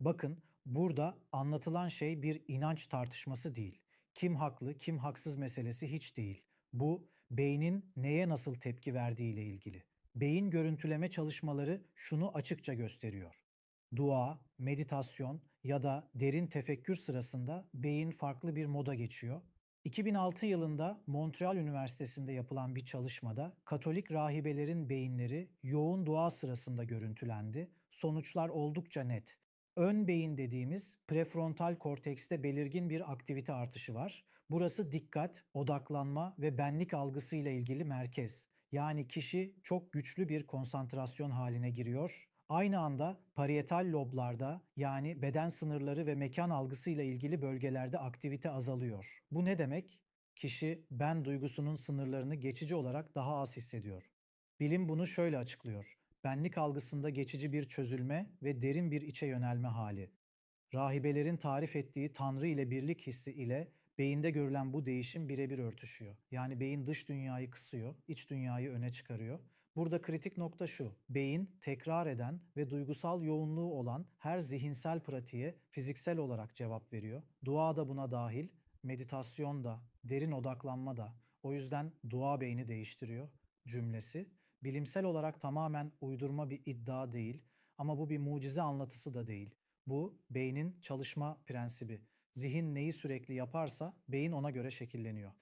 Bakın burada anlatılan şey bir inanç tartışması değil. Kim haklı, kim haksız meselesi hiç değil. Bu beynin neye nasıl tepki verdiği ile ilgili. Beyin görüntüleme çalışmaları şunu açıkça gösteriyor. Dua, meditasyon ya da derin tefekkür sırasında beyin farklı bir moda geçiyor. 2006 yılında Montreal Üniversitesi'nde yapılan bir çalışmada Katolik rahibelerin beyinleri yoğun dua sırasında görüntülendi. Sonuçlar oldukça net. Ön beyin dediğimiz prefrontal kortekste belirgin bir aktivite artışı var. Burası dikkat, odaklanma ve benlik algısı ile ilgili merkez. Yani kişi çok güçlü bir konsantrasyon haline giriyor. Aynı anda parietal loblarda yani beden sınırları ve mekan algısı ile ilgili bölgelerde aktivite azalıyor. Bu ne demek? Kişi ben duygusunun sınırlarını geçici olarak daha az hissediyor. Bilim bunu şöyle açıklıyor. Benlik algısında geçici bir çözülme ve derin bir içe yönelme hali. Rahibelerin tarif ettiği Tanrı ile birlik hissi ile beyinde görülen bu değişim birebir örtüşüyor. Yani beyin dış dünyayı kısıyor, iç dünyayı öne çıkarıyor. Burada kritik nokta şu. Beyin tekrar eden ve duygusal yoğunluğu olan her zihinsel pratiğe fiziksel olarak cevap veriyor. Dua da buna dahil, meditasyon da, derin odaklanma da. O yüzden dua beyni değiştiriyor cümlesi. Bilimsel olarak tamamen uydurma bir iddia değil ama bu bir mucize anlatısı da değil. Bu beynin çalışma prensibi. Zihin neyi sürekli yaparsa beyin ona göre şekilleniyor.